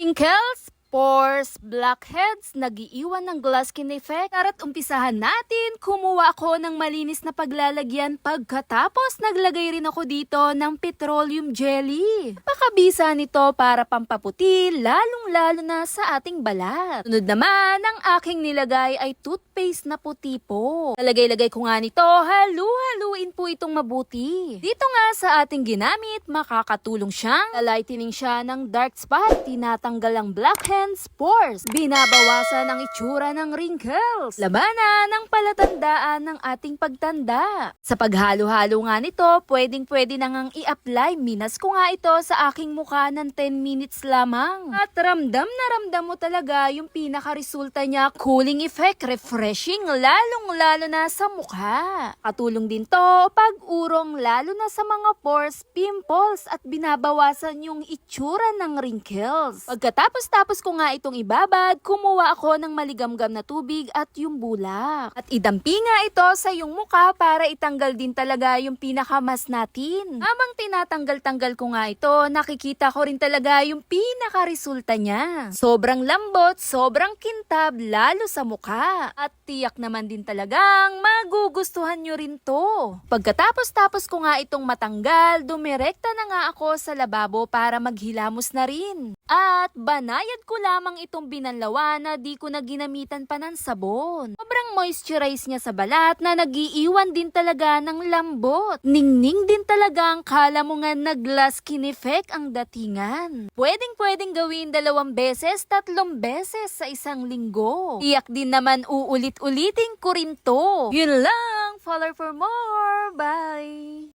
Wrinkles, pores, blackheads, nagiiwan ng glass skin effect. Tara't umpisahan natin, kumuha ako ng malinis na paglalagyan pagkatapos naglagay rin ako dito ng petroleum jelly. Pakabisa nito para pampaputi, lalong-lalo na sa ating balat. Sunod naman, ang aking nilagay ay toothpaste na puti po. Nalagay-lagay ko nga nito, halu-haluin po itong mabuti. Dito nga sa ating ginamit, makakatulong siyang lightening siya ng dark spot, tinatanggal ang blackheads, pores, binabawasan ang itsura ng wrinkles, labanan ng palatandaan ng ating pagtanda. Sa paghalo-halo nga nito, pwedeng-pwede na ngang i-apply. Minas ko nga ito sa aking mukha ng 10 minutes lamang. At ramdam na ramdam mo talaga yung pinaka-resulta niya, cooling effect, refreshing, lalong-lalo na sa mukha. Katulong din to pag-urong lalo na sa mga pores, pimples at binabawasan yung itsura ng wrinkles. Pagkatapos-tapos ko nga itong ibabad, kumuha ako ng maligamgam na tubig at yung bulak. At idampi nga ito sa yung muka para itanggal din talaga yung pinakamas natin. Habang tinatanggal-tanggal ko nga ito, nakikita ko rin talaga yung pinaka-resulta niya. Sobrang lambot, sobrang kintab, lalo sa muka. At tiyak naman din talagang magugustuhan nyo rin to. Pagkatapos-tapos ko nga itong matanggal, dumirekta na nga ako sa lababo para maghilamos na rin. At banayad ko lamang itong binanlawan na di ko na ginamitan pa ng sabon. Sobrang moisturize niya sa balat na nagiiwan din talaga ng lambot. Ningning din talaga ang kala mo nga na glass skin effect ang datingan. Pwedeng pwedeng gawin dalawang beses, tatlong beses sa isang linggo. Iyak din naman uulit-ulitin ko rin to. Yun lang, follow for more. Bye!